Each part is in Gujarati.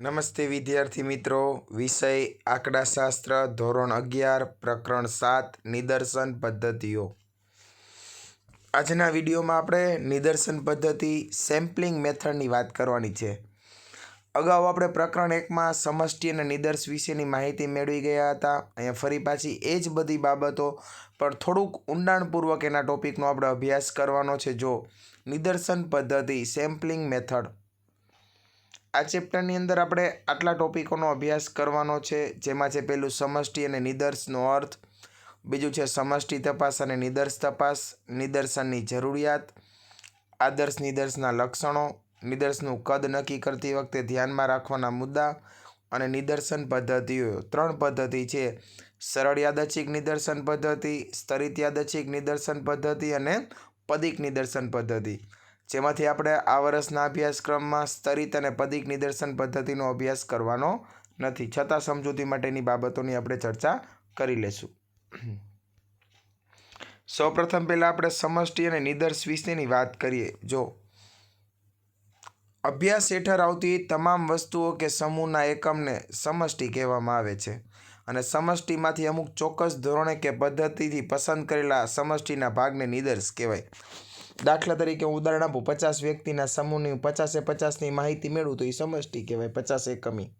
નમસ્તે વિદ્યાર્થી મિત્રો. વિષય આંકડાશાસ્ત્ર ધોરણ અગિયાર, પ્રકરણ સાત, નિદર્શન પદ્ધતિઓ. આજના વિડીયોમાં આપણે નિદર્શન પદ્ધતિ, સેમ્પલિંગ મેથડની વાત કરવાની છે. અગાઉ આપણે પ્રકરણ એકમાં સમષ્ટિ અને નિદર્શ વિશેની માહિતી મેળવી ગયા હતા. અહીંયા ફરી પાછી એ જ બધી બાબતો, પણ થોડુંક ઊંડાણપૂર્વક એના ટોપિકનો આપણે અભ્યાસ કરવાનો છે. જો, નિદર્શન પદ્ધતિ, સેમ્પલિંગ મેથડ. આ ચેપ્ટરની અંદર આપણે આટલા ટોપિકોનો અભ્યાસ કરવાનો છે, જેમાં છે પેલું સમષ્ટિ અને નિદર્શનો અર્થ, બીજું છે સમષ્ટિ તપાસ અને નિદર્શ તપાસ, નિદર્શનની જરૂરિયાત, આદર્શ નિદર્શના લક્ષણો, નિદર્શનું કદ નક્કી કરતી વખતે ધ્યાનમાં રાખવાના મુદ્દા અને નિદર્શન પદ્ધતિઓ. ત્રણ પદ્ધતિ છે, સરળ યાદચ્છિક નિદર્શન પદ્ધતિ, સ્તરિત યાદચ્છિક નિદર્શન પદ્ધતિ અને પદિક નિદર્શન પદ્ધતિ. જેમાંથી આપણે આ વર્ષના અભ્યાસક્રમમાં સ્તરિત અને પદિક નિદર્શન પદ્ધતિનો અભ્યાસ કરવાનો નથી. છતાં સમજૂતી માટેની બાબતોની આપણે ચર્ચા કરી લેશું. સૌપ્રથમ પહેલાં આપણે સમષ્ટિ અને નિદર્શ વિશેની વાત કરીએ. જો અભ્યાસ હેઠળ આવતી તમામ વસ્તુઓ કે સમૂહના એકમને સમષ્ટિ કહેવામાં આવે છે અને સમષ્ટિમાંથી અમુક ચોક્કસ ધોરણે કે પદ્ધતિથી પસંદ કરેલા સમષ્ટિના ભાગને નિદર્શ કહેવાય. દાખલા તરીકે હું ઉદાહરણ આપું, પચાસ વ્યક્તિના સમૂહની પચાસે પચાસની માહિતી મેળવું તો એ સમષ્ટિ કહેવાય, પચાસ એકમી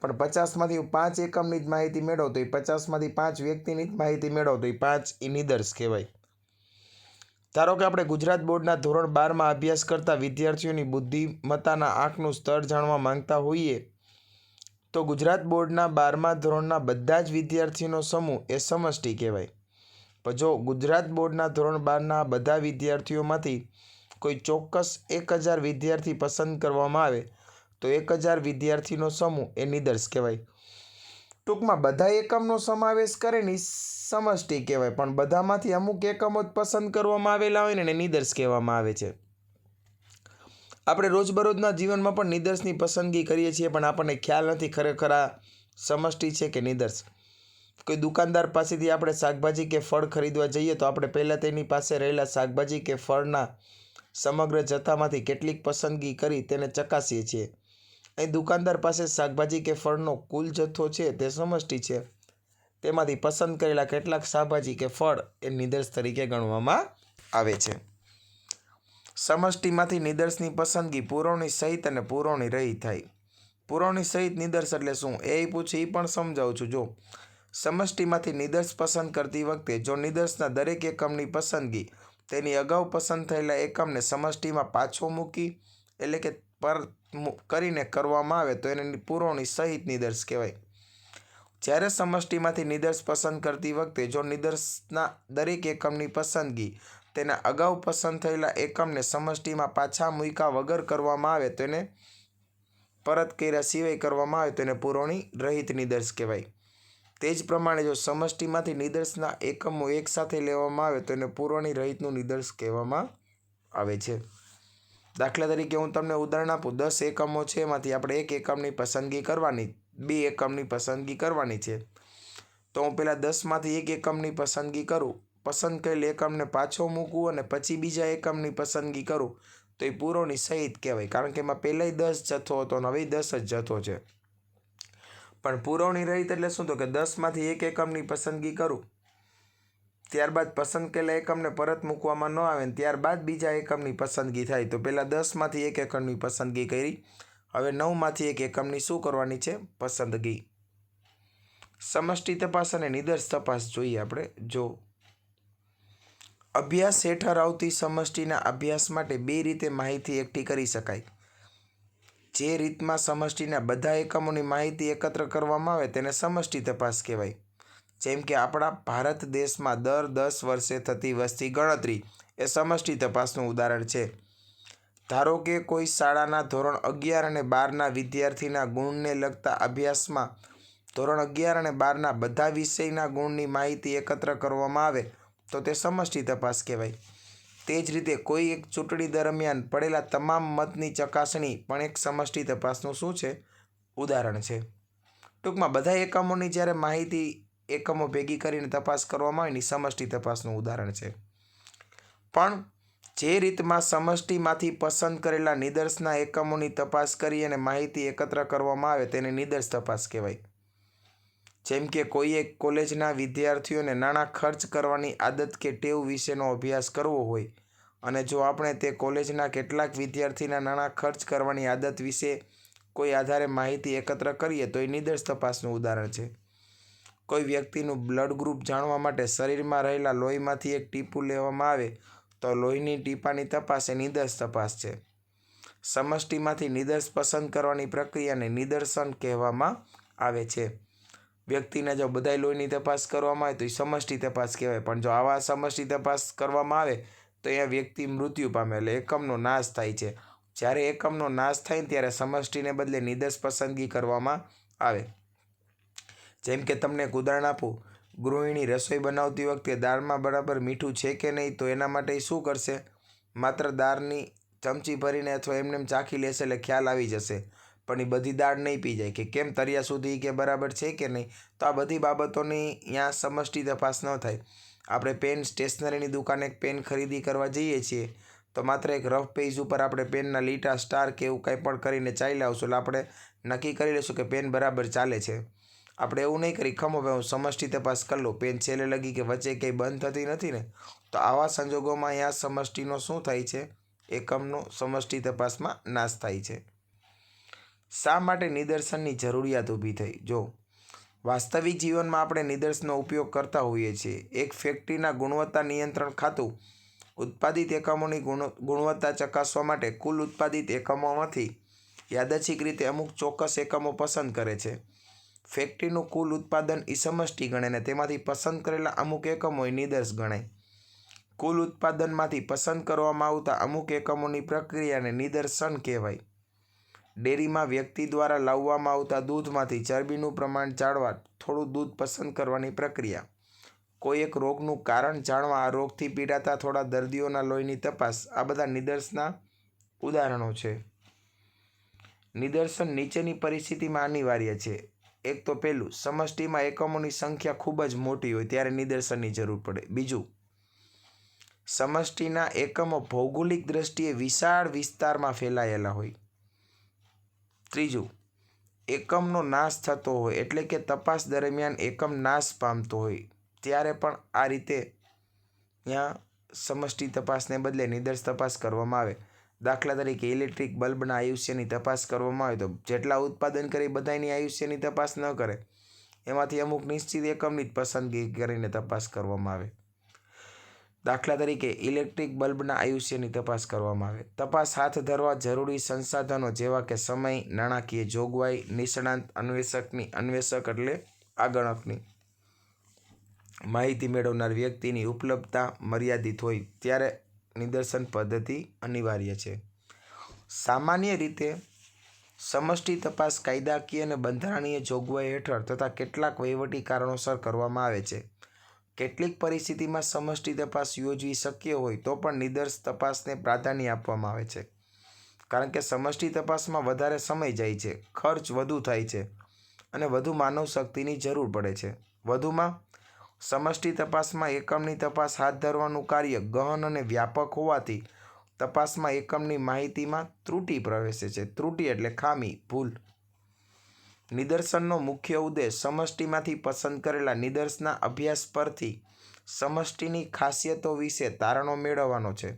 પણ પચાસમાંથી પાંચ એકમની જ માહિતી મેળવો તો એ પચાસમાંથી પાંચ વ્યક્તિની જ માહિતી મેળવો તો એ પાંચ એ નિદર્શ કહેવાય. ધારો કે આપણે ગુજરાત બોર્ડના ધોરણ બારમાં અભ્યાસ કરતા વિદ્યાર્થીઓની બુદ્ધિમત્તાના આંકનું સ્તર જાણવા માંગતા હોઈએ, તો ગુજરાત બોર્ડના બારમા ધોરણના બધા જ વિદ્યાર્થીઓનો સમૂહ એ સમષ્ટિ કહેવાય. જો ગુજરાત બોર્ડના ધોરણ બારના બધા વિદ્યાર્થીઓમાંથી કોઈ ચોક્કસ એક હજાર વિદ્યાર્થી પસંદ કરવામાં આવે, તો એક હજાર વિદ્યાર્થીનો સમૂહ એ નિદર્શ કહેવાય. ટૂંકમાં બધા એકમનો સમાવેશ કરેની સમષ્ટિ કહેવાય, પણ બધામાંથી અમુક એકમો જ પસંદ કરવામાં આવેલા હોય ને એને નિદર્શ કહેવામાં આવે છે. આપણે રોજબરોજના જીવનમાં પણ નિદર્શની પસંદગી કરીએ છીએ, પણ આપણને ખ્યાલ નથી ખરેખર આ સમષ્ટિ છે કે નિદર્શ. કોઈ દુકાનદાર પાસેથી આપણે શાકભાજી કે ફળ ખરીદવા જઈએ તો આપણે પહેલાં તેની પાસે રહેલા શાકભાજી કે ફળના સમગ્ર જથ્થામાંથી કેટલીક પસંદગી કરી તેને ચકાસીએ છીએ. અહીં દુકાનદાર પાસે શાકભાજી કે ફળનો કુલ જથ્થો છે તે સમષ્ટિ છે. તેમાંથી પસંદ કરેલા કેટલાક શાકભાજી કે ફળ એ નિદર્શ તરીકે ગણવામાં આવે છે. સમષ્ટિમાંથી નિદર્શની પસંદગી પુરવણી સહિત અને પુરવણી રહી થાય. પુરવણી સહિત નિદર્શ એટલે શું? એ પૂછે એ પણ સમજાવું છું. જો સમષ્ટિમાંથી નિદર્શ પસંદ કરતી વખતે જો નિદર્શના દરેક એકમની પસંદગી, તેની અગાઉ પસંદ થયેલા એકમને સમષ્ટિમાં પાછો મૂકી, એટલે કે પર કરીને કરવામાં આવે, તો એને પુરવણી સહિત નિદર્શ કહેવાય. જ્યારે સમષ્ટિમાંથી નિદર્શ પસંદ કરતી વખતે જો નિદર્શના દરેક એકમની પસંદગી, તેના અગાઉ પસંદ થયેલા એકમને સમષ્ટિમાં પાછા મૂક્યા વગર કરવામાં આવે, તો એને પરત કર્યા સિવાય કરવામાં આવે, તો એને પુરવણી રહિત નિદર્શ કહેવાય. તે જ પ્રમાણે જો સમષ્ટિમાંથી નિદર્શના એકમો એકસાથે લેવામાં આવે, તો એને પૂર્વની રહિતનું નિદર્શ કહેવામાં આવે છે. દાખલા તરીકે હું તમને ઉદાહરણ આપું. દસ એકમો છે, એમાંથી આપણે એક એકમની પસંદગી કરવાની, બે એકમની પસંદગી કરવાની છે. તો હું પહેલાં દસમાંથી એક એકમની પસંદગી કરું. પસંદ કરેલ એકમને પાછો મૂકવું અને પછી બીજા એકમની પસંદગી કરું. તો એ પૂરોની સહિત કહેવાય. કારણ કે એમાં પહેલાંય દસ જથ્થો હતો અને હવે દસ જ જથ્થો છે. પણ પુરવણી રહિત એટલે શું? તો કે દસમાંથી એક એકમની પસંદગી કરું. ત્યારબાદ પસંદ કરેલા એકમને પરત મૂકવામાં ન આવે ને ત્યારબાદ બીજા એકમની પસંદગી થાય. તો પહેલાં દસમાંથી એક એકમની પસંદગી કરી. હવે નવમાંથી એક એકમની શું કરવાની છે? પસંદગી. સમષ્ટિ તપાસ અને નિદર્શ તપાસ જોઈએ આપણે. જો અભ્યાસ હેઠળ આવતી સમષ્ટિના અભ્યાસ માટે બે રીતે માહિતી એકઠી કરી શકાય. જે રીતમાં સમષ્ટિના બધા એકમોની માહિતી એકત્ર કરવામાં આવે તેને સમષ્ટિ તપાસ કહેવાય. જેમ કે આપણા ભારત દેશમાં દર દસ વર્ષે થતી વસ્તી ગણતરી એ સમષ્ટિ તપાસનું ઉદાહરણ છે. ધારો કે કોઈ શાળાના ધોરણ અગિયાર અને બારના વિદ્યાર્થીના ગુણને લગતા અભ્યાસમાં ધોરણ અગિયાર અને બારના બધા વિષયના ગુણની માહિતી એકત્ર કરવામાં આવે તો તે સમષ્ટિ તપાસ કહેવાય. તે જ રીતે કોઈ એક ચૂંટણી દરમિયાન પડેલા તમામ મતની ચકાસણી પણ એક સમષ્ટિ તપાસનું શું છે? ઉદાહરણ છે. ટૂંકમાં બધા એકમોની જ્યારે માહિતી એકમો ભેગી કરીને તપાસ કરવામાં આવે એની સમષ્ટિ તપાસનું ઉદાહરણ છે. પણ જે રીતમાં સમષ્ટિમાંથી પસંદ કરેલા નિદર્શના એકમોની તપાસ કરી અને માહિતી એકત્ર કરવામાં આવે તેને નિદર્શ તપાસ કહેવાય. જેમ કે કોઈએ કોલેજના વિદ્યાર્થીઓને નાણાં ખર્ચ કરવાની આદત કે ટેવ વિશેનો અભ્યાસ કરવો હોય અને જો આપણે તે કોલેજના કેટલાક વિદ્યાર્થીના નાણાં ખર્ચ કરવાની આદત વિશે કોઈ આધારે માહિતી એકત્ર કરીએ તો એ નિદર્શ તપાસનું ઉદાહરણ છે. કોઈ વ્યક્તિનું બ્લડ ગ્રુપ જાણવા માટે શરીરમાં રહેલા લોહીમાંથી એક ટીપું લેવામાં આવે તો લોહીની ટીપાની તપાસ એ નિદર્શ તપાસ છે. સમષ્ટિમાંથી નિદર્શ પસંદ કરવાની પ્રક્રિયાને નિદર્શન કહેવામાં આવે છે. વ્યક્તિને જો બધાય લોહીની તપાસ કરવામાં આવે તો એ સમષ્ટિ તપાસ કહેવાય. પણ જો આવા સમષ્ટિ તપાસ કરવામાં આવે તો અહીંયા વ્યક્તિ મૃત્યુ પામે એટલે એકમનો નાશ થાય છે. જ્યારે એકમનો નાશ થાય ને ત્યારે સમષ્ટિને બદલે નિદર્શ પસંદગી કરવામાં આવે. જેમ કે તમને એક ઉદાહરણ આપું. ગૃહિણી રસોઈ બનાવતી વખતે દાળમાં બરાબર મીઠું છે કે નહીં તો એના માટે શું કરશે? માત્ર દાળની ચમચી ભરીને અથવા એમને એમ ચાખી લેશે એટલે ખ્યાલ આવી જશે. પણ એ બધી દાળ નહીં પી જાય કે કેમ તરિયા સુધી કે બરાબર છે કે નહીં? તો આ બધી બાબતોની અહીંયા સમષ્ટિ તપાસ ન થાય. આપણે પેન સ્ટેશનરીની દુકાને એક પેન ખરીદી કરવા જઈએ છીએ, તો માત્ર એક રફ પેજ ઉપર આપણે પેનના લીટા સ્ટાર કે એવું કંઈ પણ કરીને ચાલી આવશું. એટલે આપણે નક્કી કરી લઈશું કે પેન બરાબર ચાલે છે. આપણે એવું નહીં કરી, ખમો ભાઈ હું સમષ્ટિ તપાસ કરી લઉં. પેન છેલ્લે લગી કે વચ્ચે કંઈ બંધ થતી નથી ને? તો આવા સંજોગોમાં અહીંયા સમષ્ટિનો શું થાય છે? એકમનો સમષ્ટિ તપાસમાં નાશ થાય છે. શા માટે નિદર્શનની જરૂરિયાત ઊભી થઈ? જો, વાસ્તવિક જીવનમાં આપણે નિદર્શનનો ઉપયોગ કરતા હોઈએ છીએ. એક ફેક્ટરીના ગુણવત્તા નિયંત્રણ ખાતું ઉત્પાદિત એકમોની ગુણ, ગુણવત્તા ચકાસવા માટે કુલ ઉત્પાદિત એકમોમાંથી યાદચ્છિક રીતે અમુક ચોક્કસ એકમો પસંદ કરે છે. ફેક્ટરીનું કુલ ઉત્પાદન એ સમષ્ટિ ગણે ને તેમાંથી પસંદ કરેલા અમુક એકમો એ નિદર્શ ગણાય. કુલ ઉત્પાદનમાંથી પસંદ કરવામાં આવતા અમુક એકમોની પ્રક્રિયાને નિદર્શન કહેવાય. ડેરીમાં વ્યક્તિ દ્વારા લાવવામાં આવતા દૂધમાંથી ચરબીનું પ્રમાણ જાળવા થોડું દૂધ પસંદ કરવાની પ્રક્રિયા. કોઈ એક રોગનું કારણ જાણવા આ રોગથી પીડાતા થોડા દર્દીઓના લોહીની તપાસ. આ બધા નિદર્શના ઉદાહરણો છે. નિદર્શન નીચેની પરિસ્થિતિમાં અનિવાર્ય છે. એક તો પહેલું, સમષ્ટિમાં એકમોની સંખ્યા ખૂબ જ મોટી હોય ત્યારે નિદર્શનની જરૂર પડે. બીજું, સમષ્ટિના એકમો ભૌગોલિક દ્રષ્ટિએ વિશાળ વિસ્તારમાં ફેલાયેલા હોય. ત્રીજું, એકમનો નાશ થતો હોય એટલે કે તપાસ દરમિયાન એકમ નાશ પામતો હોય, ત્યારે પણ આ રીતે ત્યાં સમષ્ટિ તપાસને બદલે નિદર્શ તપાસ કરવામાં આવે. દાખલા તરીકે, ઇલેક્ટ્રિક બલ્બના આયુષ્યની તપાસ કરવામાં આવે તો જેટલા ઉત્પાદન કરી બધાની આયુષ્યની તપાસ ન કરે, એમાંથી અમુક નિશ્ચિત એકમની જ પસંદગી કરીને તપાસ કરવામાં આવે. દાખલા તરીકે ઇલેક્ટ્રિક બલ્બના આયુષ્યની તપાસ કરવામાં આવે. તપાસ હાથ ધરવા જરૂરી સંસાધનો જેવા કે સમય, નાણાકીય જોગવાઈ, નિષ્ણાંત અન્વેષકની અન્વેષક એટલે આગણકની. માહિતી મેળવનાર વ્યક્તિની ઉપલબ્ધતા મર્યાદિત હોય ત્યારે નિદર્શન પદ્ધતિ અનિવાર્ય છે. સામાન્ય રીતે સમષ્ટિ તપાસ કાયદાકીય અને બંધારણીય જોગવાઈ હેઠળ તથા કેટલાક વહીવટી કારણોસર કરવામાં આવે છે. કેટલીક પરિસ્થિતિમાં સમષ્ટિ તપાસ યોજવી શક્ય હોય તો પણ નિદર્શ તપાસને પ્રાધાન્ય આપવામાં આવે છે. કારણ કે સમષ્ટિ તપાસમાં વધારે સમય જાય છે, ખર્ચ વધુ થાય છે અને વધુ માનવ શક્તિની જરૂર પડે છે. વધુમાં, સમષ્ટિ તપાસમાં એકમની તપાસ હાથ ધરવાનું કાર્ય ગહન અને વ્યાપક હોવાથી તપાસમાં એકમની માહિતીમાં ત્રુટિ પ્રવેશે છે. ત્રુટિ એટલે ખામી, ભૂલ. નિદર્શનનો મુખ્ય ઉદ્દેશ સમષ્ટિમાંથી પસંદ કરેલા નિદર્શના અભ્યાસ પરથી સમષ્ટિની ખાસિયતો વિશે તારણો મેળવવાનો છે.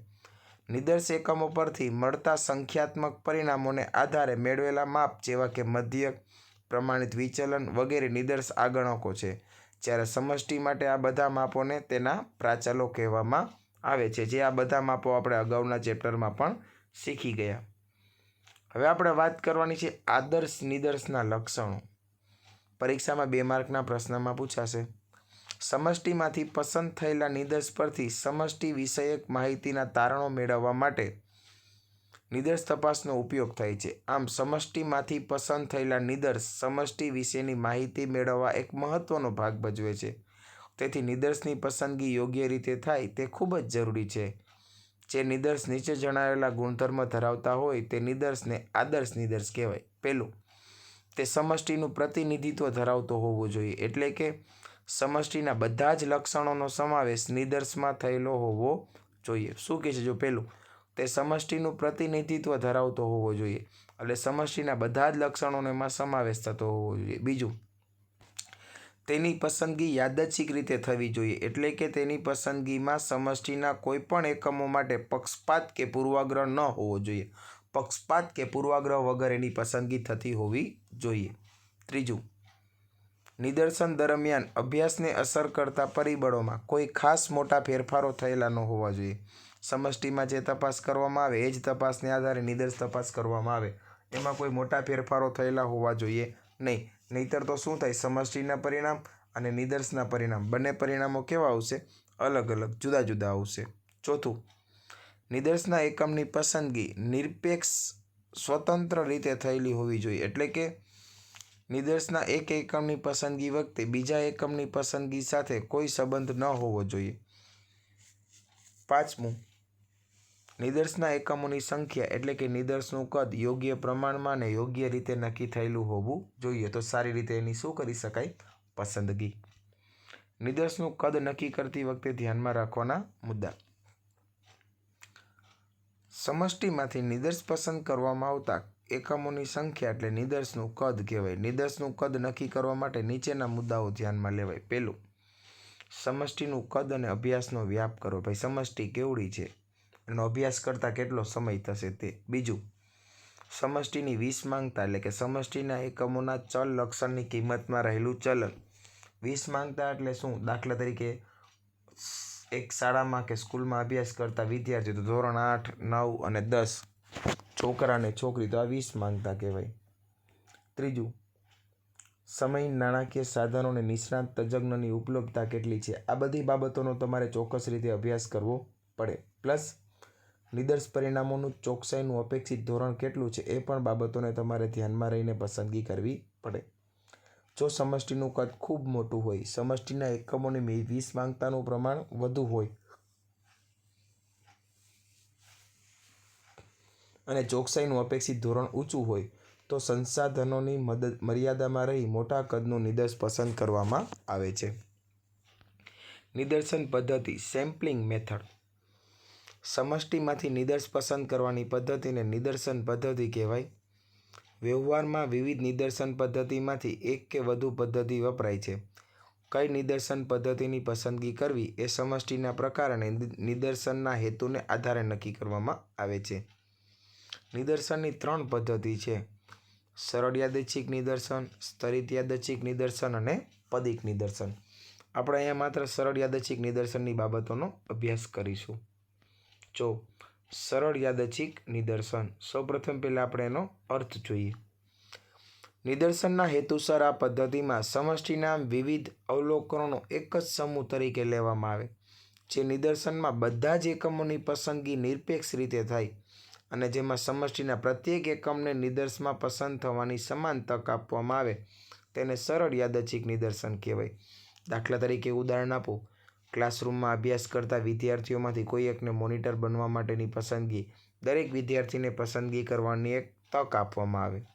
નિદર્શ એકમો પરથી મળતા સંખ્યાત્મક પરિણામોને આધારે મેળવેલા માપ જેવા કે મધ્યક, પ્રમાણિત વિચલન વગેરે નિદર્શ આગણકો છે, જ્યારે સમષ્ટિ માટે આ બધા માપોને તેના પ્રાચલો કહેવામાં આવે છે, જે આ બધા માપો આપણે અગાઉના ચેપ્ટરમાં પણ શીખી ગયા. હવે આપણે વાત કરવાની છે આદર્શ નિદર્શના લક્ષણો. પરીક્ષામાં બે માર્કના પ્રશ્નમાં પૂછાશે. સમષ્ટિમાંથી પસંદ થયેલા નિદર્શ પરથી સમષ્ટિ વિષયક માહિતીના તારણો મેળવવા માટે નિદર્શ તપાસનો ઉપયોગ થાય છે. આમ, સમષ્ટિમાંથી પસંદ થયેલા નિદર્શ સમષ્ટિ વિશેની માહિતી મેળવવા એક મહત્વનો ભાગ ભજવે છે. તેથી નિદર્શની પસંદગી યોગ્ય રીતે થાય તે ખૂબ જ જરૂરી છે. જે નિદર્શ નીચે જણાવેલા ગુણધર્મ ધરાવતા હોય તે નિદર્શને આદર્શ નિદર્શ કહેવાય. પહેલું, તે સમષ્ટિનું પ્રતિનિધિત્વ ધરાવતો હોવો જોઈએ એટલે કે સમષ્ટિના બધા જ લક્ષણોનો સમાવેશ નિદર્શમાં થયેલો હોવો જોઈએ. શું કહે છે? જો પહેલું, તે સમષ્ટિનું પ્રતિનિધિત્વ ધરાવતો હોવો જોઈએ એટલે સમષ્ટિના બધા જ લક્ષણોનો એમાં સમાવેશ થતો હોવો જોઈએ. બીજું તેની પસંદગી યાદચ્છિક રીતે થવી જોઈએ એટલે કે તેની પસંદગીમાં સમષ્ટિના કોઈપણ એકમો માટે પક્ષપાત કે પૂર્વાગ્રહ ન હોવો જોઈએ. પક્ષપાત કે પૂર્વાગ્રહ વગર એની પસંદગી થતી હોવી જોઈએ. ત્રીજું, નિદર્શન દરમિયાન અભ્યાસને અસર કરતા પરિબળોમાં કોઈ ખાસ મોટા ફેરફારો થયેલા ન હોવા જોઈએ. સમષ્ટિમાં જે તપાસ કરવામાં આવે, એ જ તપાસને આધારે નિદર્શ તપાસ કરવામાં આવે. એમાં કોઈ મોટા ફેરફારો થયેલા હોવા જોઈએ નહીં. નહીતર તો શું થાય? સમષ્ટિના પરિણામ અને નિદર્શના પરિણામ. બંને પરિણામો કેવા આવશે? અલગ અલગ, જુદા જુદા આવશે. ચોથું, નિદર્શના એકમની પસંદગી નિરપેક્ષ સ્વતંત્ર રીતે થયેલી હોવી જોઈએ. એટલે કે, નિદર્શના એક એકમની પસંદગી વખતે બીજા એકમની પસંદગી સાથે કોઈ સંબંધ ન હોવો જોઈએ. પાંચમું નિદર્શના એકમોની સંખ્યા એટલે કે નિદર્શનું કદ યોગ્ય પ્રમાણમાં અને યોગ્ય રીતે નક્કી થયેલું હોવું જોઈએ. તો સારી રીતે એની શું કરી શકાય? પસંદગી. નિદર્શનું કદ નક્કી કરતી વખતે ધ્યાનમાં રાખવાના મુદ્દા. સમષ્ટિમાંથી નિદર્શ પસંદ કરવામાં આવતા એકમોની સંખ્યા એટલે નિદર્શનું કદ કહેવાય. નિદર્શનું કદ નક્કી કરવા માટે નીચેના મુદ્દાઓ ધ્યાનમાં લેવાય. પહેલું, સમષ્ટિનું કદ અને અભ્યાસનો વ્યાપ કરો. ભાઈ, સમષ્ટિ કેવડી છે? એનો અભ્યાસ કરતાં કેટલો સમય થશે તે? બીજું, સમષ્ટિની વીસ માંગતા એટલે કે સમષ્ટિના એકમોના ચલ લક્ષણની કિંમતમાં રહેલું ચલન. વીસ માંગતા એટલે શું? દાખલા તરીકે એક શાળામાં કે સ્કૂલમાં અભ્યાસ કરતા વિદ્યાર્થીઓ તો ધોરણ આઠ, નવ અને દસ. છોકરા અને છોકરી તો આ વીસ માંગતા કહેવાય. ત્રીજું સમય નાણાકીય સાધનો અને નિષ્ણાત તજજ્ઞની ઉપલબ્ધતા કેટલી છે? આ બધી બાબતોનો તમારે ચોક્કસ રીતે અભ્યાસ કરવો પડે. પ્લસ નિદર્શ પરિણામોનું ચોકસાઈનું અપેક્ષિત ધોરણ કેટલું છે એ પણ બાબતોને તમારે ધ્યાનમાં રહીને પસંદગી કરવી પડે. જો સમષ્ટિનું કદ ખૂબ મોટું હોય, સમષ્ટિના એકમોની વીસ માંગતાનું પ્રમાણ વધુ હોય અને ચોકસાઈનું અપેક્ષિત ધોરણ ઊંચું હોય, તો સંસાધનોની મદદ મર્યાદામાં રહી મોટા કદનું નિદર્શ પસંદ કરવામાં આવે છે. નિદર્શન પદ્ધતિ, સેમ્પલિંગ મેથડ. સમષ્ટિમાંથી નિદર્શ પસંદ કરવાની પદ્ધતિને નિદર્શન પદ્ધતિ કહેવાય. વ્યવહારમાં વિવિધ નિદર્શન પદ્ધતિમાંથી એક કે વધુ પદ્ધતિ વપરાય છે. કઈ નિદર્શન પદ્ધતિની પસંદગી કરવી એ સમષ્ટિના પ્રકાર અને નિદર્શનના હેતુને આધારે નક્કી કરવામાં આવે છે. નિદર્શનની ત્રણ પદ્ધતિ છે. સરળ યાદચ્છિક નિદર્શન, સ્તરિત યાદચ્છિક નિદર્શન અને પદિક નિદર્શન. આપણે અહીંયા માત્ર સરળ યાદચ્છિક નિદર્શનની બાબતોનો અભ્યાસ કરીશું. જો સરળ યાદચ્છિક નિદર્શન. સૌપ્રથમ પહેલાં આપણે એનો અર્થ જોઈએ. નિદર્શનના હેતુસર આ પદ્ધતિમાં સમષ્ટિના વિવિધ અવલોકનો એક જ સમૂહ તરીકે લેવામાં આવે, જે નિદર્શનમાં બધા જ એકમોની પસંદગી નિરપેક્ષ રીતે થાય અને જેમાં સમષ્ટિના પ્રત્યેક એકમને નિદર્શમાં પસંદ થવાની સમાન તક આપવામાં આવે. તેને સરળ યાદચ્છિક નિદર્શન કહેવાય. દાખલા તરીકે ઉદાહરણ આપો. ક્લાસરૂમમાં અભ્યાસ કરતા વિદ્યાર્થીઓમાંથી કોઈ એકને મોનિટર બનવા માટેની પસંદગી, દરેક વિદ્યાર્થીને પસંદગી કરવાની એક તક આપવામાં આવે.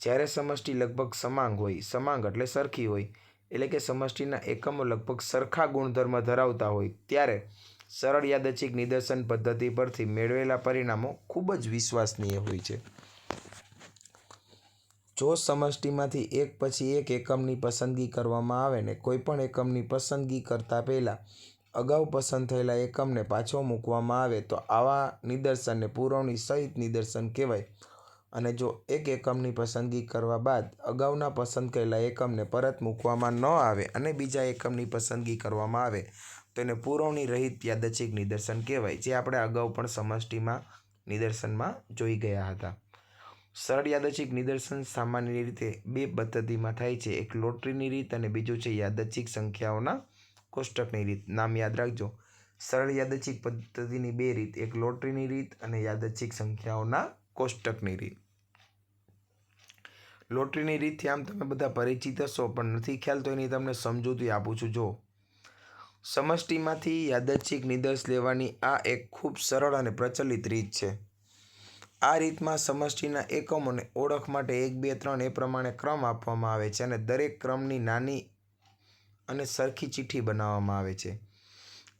જ્યારે સમષ્ટિ લગભગ સમાંગ હોય, સમાંગ એટલે સરખી હોય, એટલે કે સમષ્ટિના એકમો લગભગ સરખા ગુણધર્મ ધરાવતા હોય, ત્યારે સરળ યાદચ્છિક નિદર્શન પદ્ધતિ પરથી મેળવેલા પરિણામો ખૂબ જ વિશ્વસનીય હોય છે. જો સમષ્ટિમાંથી એક પછી એક એકમની પસંદગી કરવામાં આવે ને કોઈપણ એકમની પસંદગી કરતાં પહેલાં અગાઉ પસંદ થયેલા એકમને પાછો મૂકવામાં આવે તો આવા નિદર્શનને પુરવણી સહિત નિદર્શન કહેવાય. અને જો એક એકમની પસંદગી કરવા બાદ અગાઉના પસંદ કરેલા એકમને પરત મૂકવામાં ન આવે અને બીજા એકમની પસંદગી કરવામાં આવે, તો એને પુરવણી રહિત યાદચ્છિક નિદર્શન કહેવાય, જે આપણે અગાઉ પણ સમષ્ટિમાં નિદર્શનમાં જોઈ ગયા હતા. સરળ યાદચ્છિક નિદર્શન સામાન્ય રીતે બે પદ્ધતિમાં થાય છે. એક લોટરીની રીત અને બીજું છે યાદચ્છિક સંખ્યાઓના કોષ્ટકની રીત. નામ યાદ રાખજો. સરળ યાદચ્છિક પદ્ધતિની બે રીત. એક લોટરીની રીત અને યાદચ્છિક સંખ્યાઓના કોષ્ટકની રીત. લોટરીની રીતથી આમ તમે બધા પરિચિત હશો, પણ નથી ખ્યાલ તો એની તમને સમજૂતી આપું છું. જો. સમષ્ટિમાંથી યાદચ્છિક નિદર્શ લેવાની આ એક ખૂબ સરળ અને પ્રચલિત રીત છે. આ રીતમાં સમષ્ટિના એકમોને ઓળખ માટે એક, બે, ત્રણ એ પ્રમાણે ક્રમ આપવામાં આવે છે અને દરેક ક્રમની નાની અને સરખી ચિઠ્ઠી બનાવવામાં આવે છે.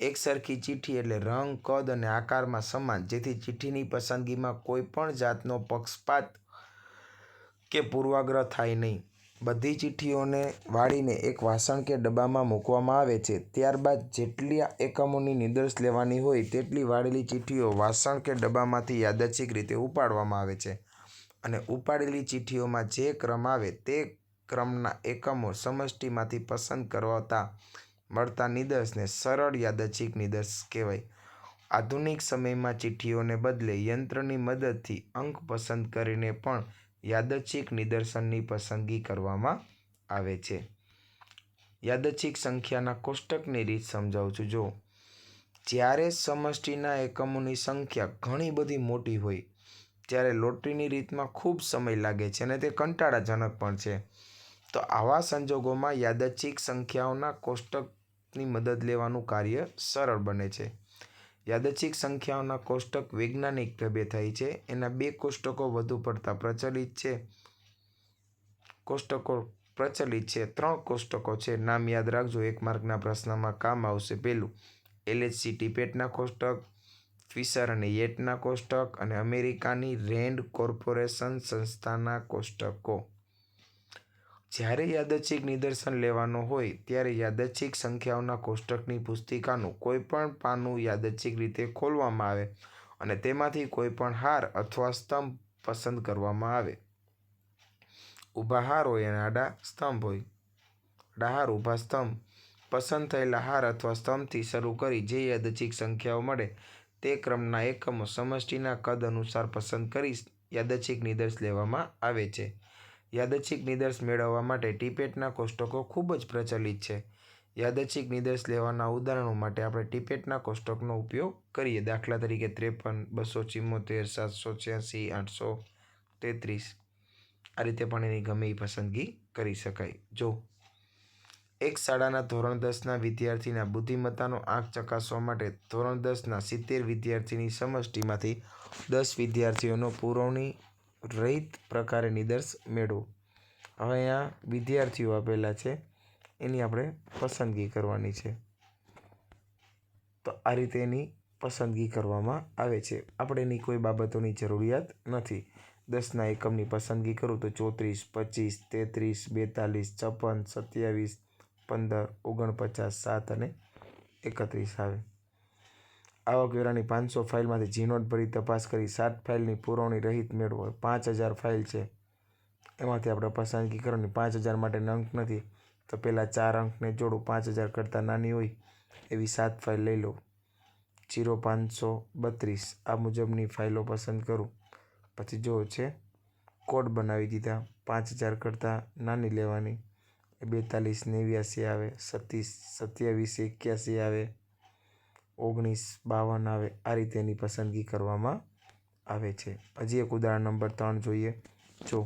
એક સરખી ચિઠ્ઠી એટલે રંગ, કદ અને આકારમાં સમાન, જેથી ચિઠ્ઠીની પસંદગીમાં કોઈ પણ જાતનો પક્ષપાત કે પૂર્વાગ્રહ થાય નહીં. બધી ચિઠ્ઠીઓને વાળીને એક વાસણ કે ડબ્બામાં મૂકવામાં આવે છે. ત્યારબાદ જેટલી એકમોની નિદર્શ લેવાની હોય તેટલી વાળેલી ચિઠ્ઠીઓ વાસણ કે ડબ્બામાંથી યાદચ્છિક રીતે ઉપાડવામાં આવે છે. અને ઉપાડેલી ચિઠ્ઠીઓમાં જે ક્રમ આવે તે ક્રમના એકમો સમષ્ટિમાંથી પસંદ કરવાતા મળતા નિદર્શને સરળ યાદચ્છિક નિદર્શ કહેવાય. આધુનિક સમયમાં ચિઠ્ઠીઓને બદલે યંત્રની મદદથી અંક પસંદ કરીને પણ યાદચ્છિક નિદર્શનની પસંદગી કરવામાં આવે છે. યાદચ્છિક સંખ્યાના કોષ્ટકની રીત સમજાવું છું. જો જ્યારે સમષ્ટિના એકમોની સંખ્યા ઘણી બધી મોટી હોય, ત્યારે લોટરીની રીતમાં ખૂબ સમય લાગે છે અને તે કંટાળાજનક પણ છે. તો આવા સંજોગોમાં યાદચ્છિક સંખ્યાઓના કોષ્ટકની મદદ લેવાનું કાર્ય સરળ બને છે. યાદચ્છિક સંખ્યાઓના કોષ્ટક વૈજ્ઞાનિક ઢબે થાય છે. એના બે કોષ્ટકો વધુ પડતા પ્રચલિત છે. કોષ્ટકો પ્રચલિત છે. ત્રણ કોષ્ટકો છે. નામ યાદ રાખજો. એક માર્કના પ્રશ્નમાં કામ આવશે પહેલું એલએચસી ટીપેટના કોષ્ટક, ફિશર અને યેટના કોષ્ટક અને અમેરિકાની રેન્ડ કોર્પોરેશન સંસ્થાના કોષ્ટકો. જ્યારે યાદચ્છિક નિદર્શન લેવાનો હોય, ત્યારે યાદચ્છિક સંખ્યાઓના કોષ્ટકની પુસ્તિકાનું કોઈપણ પાનું યાદચ્છિક રીતે ખોલવામાં આવે અને તેમાંથી કોઈપણ હાર અથવા સ્તંભ પસંદ કરવામાં આવે. ઊભા હાર હોય અને આડા સ્તંભ હોય. ડાહાર ઊભા સ્તંભ પસંદ થયેલા હાર અથવા સ્તંભથી શરૂ કરી જે યાદચ્છિક સંખ્યાઓ મળે તે ક્રમના એકમો સમષ્ટિના કદ અનુસાર પસંદ કરી યાદચ્છિક નિદર્શ લેવામાં આવે છે. યાદચ્છિક નિદર્શ મેળવવા માટે ટીપેટના કોષ્ટકો ખૂબ જ પ્રચલિત છે. યાદચ્છિક નિદર્શ લેવાના ઉદાહરણો માટે આપણે ટીપેટના કોષ્ટકનો ઉપયોગ કરીએ. દાખલા તરીકે ત્રેપન, બસો ચિમ્મોતેર, સાતસો છ્યાસી, આઠસો તેત્રીસ. આ રીતે પણ એની ગમે એ પસંદગી કરી શકાય. જો એક શાળાના ધોરણ દસના વિદ્યાર્થીના બુદ્ધિમત્તાનો આંક ચકાસવા માટે ધોરણ દસના સિત્તેર વિદ્યાર્થીની સમષ્ટિમાંથી દસ વિદ્યાર્થીઓનો પુરવણી રહિત પ્રકારે નિદર્શ મેળવો. હવે અહીંયા વિદ્યાર્થીઓ આપેલા છે. એની આપણે પસંદગી કરવાની છે. તો આ રીતે એની પસંદગી કરવામાં આવે છે. આપણે એની કોઈ બાબતોની જરૂરિયાત નથી. દસના એકમની પસંદગી કરું તો ચોત્રીસ, પચીસ, તેત્રીસ, બેતાલીસ, છપ્પન, સત્યાવીસ, પંદર, ઓગણપચાસ, સાત અને એકત્રીસ આવે. આવકવેરાની પાંચસો ફાઇલમાંથી ઝીનોટ ભરી તપાસ કરી, સાત ફાઇલની પુરવણી રહિત મેળવો. પાંચ હજાર ફાઇલ છે. એમાંથી આપણે પસંદગી કરવાની પાંચ હજાર માટે અંક નથી, તો પહેલાં ચાર અંકને જોડું પાંચ હજાર કરતાં નાની હોય એવી સાત ફાઇલ લઈ લો જીરો પાંચસો બત્રીસ, આ મુજબની ફાઇલો પસંદ કરું. પછી જો છે, કોડ બનાવી દીધા, પાંચ હજાર કરતાં નાની લેવાની બેતાલીસ નેવ્યાસી આવે, સત્તીસ, સત્યાવીસ એક્યાસી આવે ઓગણીસ બાવન આવે, આ રીતે એની પસંદગી કરવામાં આવે છે. હજી એક ઉદાહરણ નંબર ત્રણ જોઈએ. જો.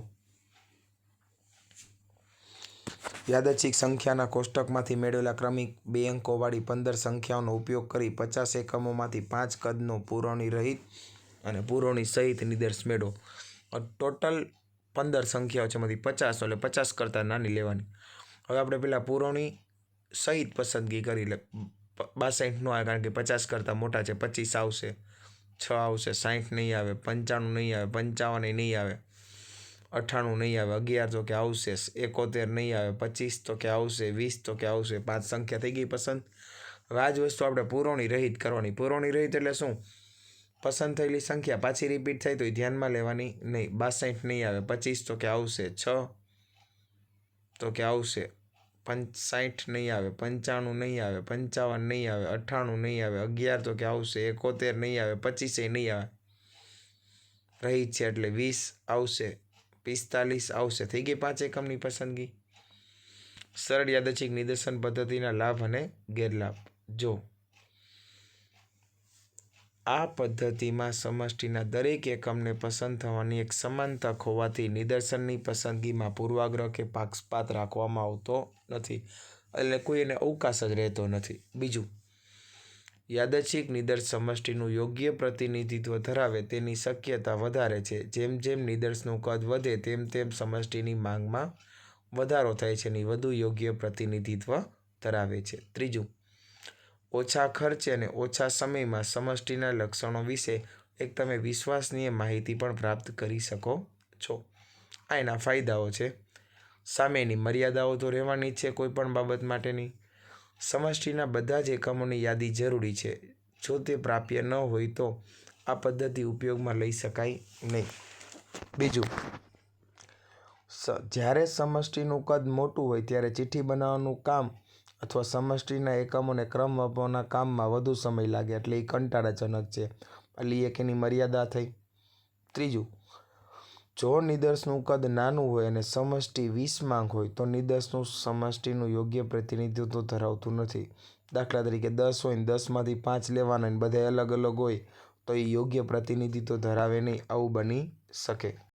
યાદચ્છિક સંખ્યાના કોષ્ટકમાંથી મેળવેલા ક્રમિક બે અંકોવાળી પંદર સંખ્યાઓનો ઉપયોગ કરી પચાસ એકમોમાંથી પાંચ કદનો પુરવણી રહિત અને પુરવણી સહિત નિદર્શ મેળવો. ટોટલ પંદર સંખ્યાઓ છે, એમાંથી પચાસ, એટલે પચાસ કરતાં નાની લેવાની. હવે આપણે પહેલાં પુરવણી સહિત પસંદગી કરી લે બાસઠ નો આવે કારણ કે પચાસ કરતાં મોટા છે, પચીસ આવશે, છ આવશે સાઠ નહીં આવે, પંચાણું નહીં આવે, પંચાવન નહીં આવે, અઠ્ઠાણું નહીં આવે, અગિયાર તો કે આવશે, એકોતેર નહીં આવે, પચીસ તો કે આવશે, વીસ તો કે આવશે, પાંચ સંખ્યા થઈ ગઈ પસંદ. હવે આ જ વસ્તુ આપણે પુરવણી રહિત કરવાની. પુરવણી રહિત એટલે શું? પસંદ થયેલી સંખ્યા પાછી રિપીટ થાય તો એ ધ્યાનમાં લેવાની નહીં. બાસઠ નહીં આવે, પચીસ તો કે આવશે, છ તો કે આવશે પંચાઠ નહીં આવે, પંચાણું નહીં આવે, પંચાવન નહીં આવે, અઠ્ઠાણું નહીં આવે, અગિયાર તો કે આવશે, એકોતેર નહીં આવે, પચીસે નહીં આવે. રહી છે એટલે વીસ આવશે, પિસ્તાલીસ આવશે. થઈ ગઈ પાંચ એકમની પસંદગી? સરળ યાદચ્છિક નિદર્શન પદ્ધતિના લાભ અને ગેરલાભ. જો આ પદ્ધતિમાં સમષ્ટિના દરેક એકમને પસંદ થવાની એક સમાન તક હોવાથી નિદર્શનની પસંદગીમાં પૂર્વાગ્રહ કે પક્ષપાત રાખવામાં આવતો નથી એટલે કોઈ એને અવકાશ જ રહેતો નથી. બીજું યાદચ્છિક નિદર્શ સમષ્ટિનું યોગ્ય પ્રતિનિધિત્વ ધરાવે તેની શક્યતા વધારે છે. જેમ જેમ નિદર્શનું કદ વધે તેમ તેમ સમષ્ટિની માંગમાં વધારો થાય છે અને વધુ યોગ્ય પ્રતિનિધિત્વ ધરાવે છે. ત્રીજું ઓછા ખર્ચે અને ઓછા સમયમાં સમષ્ટિના લક્ષણો વિશે એક તમે વિશ્વસનીય માહિતી પણ પ્રાપ્ત કરી શકો છો. આ એના ફાયદાઓ છે. સામેની મર્યાદાઓ તો રહેવાની છે કોઈ પણ બાબત માટેની. સમષ્ટિના બધા જ એકમોની યાદી જરૂરી છે. જો તે પ્રાપ્ય ન હોય તો આ પદ્ધતિ ઉપયોગમાં લઈ શકાય નહીં. બીજું. જ્યારે સમષ્ટિનું કદ મોટું હોય ત્યારે ચિઠ્ઠી બનાવવાનું કામ અથવા સમષ્ટિના એકમોને ક્રમ આપવાના કામમાં વધુ સમય લાગે એટલે એ કંટાળાજનક છે. એટલે એક એની મર્યાદા થઈ. ત્રીજું, જો નિદર્શનું કદ નાનું હોય અને સમષ્ટિ વીસ માંગ હોય, તો નિદર્શનું સમષ્ટિનું યોગ્ય પ્રતિનિધિત્વ ધરાવતું નથી. દાખલા તરીકે દસ હોય ને દસમાંથી પાંચ લેવાના ને બધા અલગ અલગ હોય, તો એ યોગ્ય પ્રતિનિધિત્વ ધરાવે નહીં. આવું બની શકે.